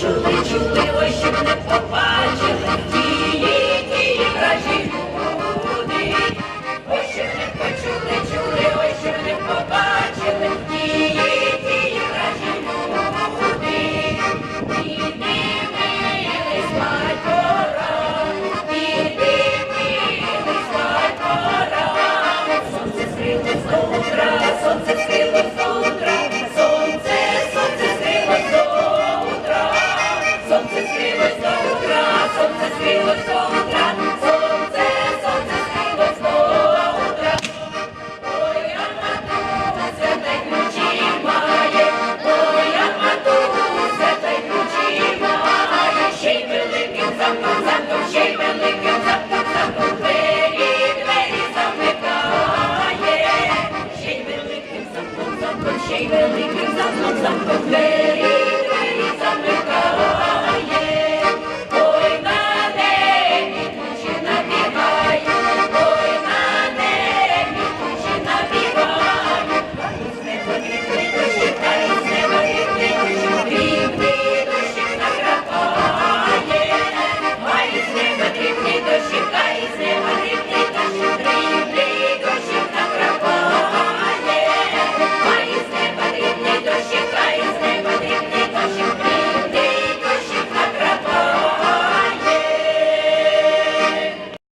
Шумить, шумливо, щебенить Shake the leaves, I'm not some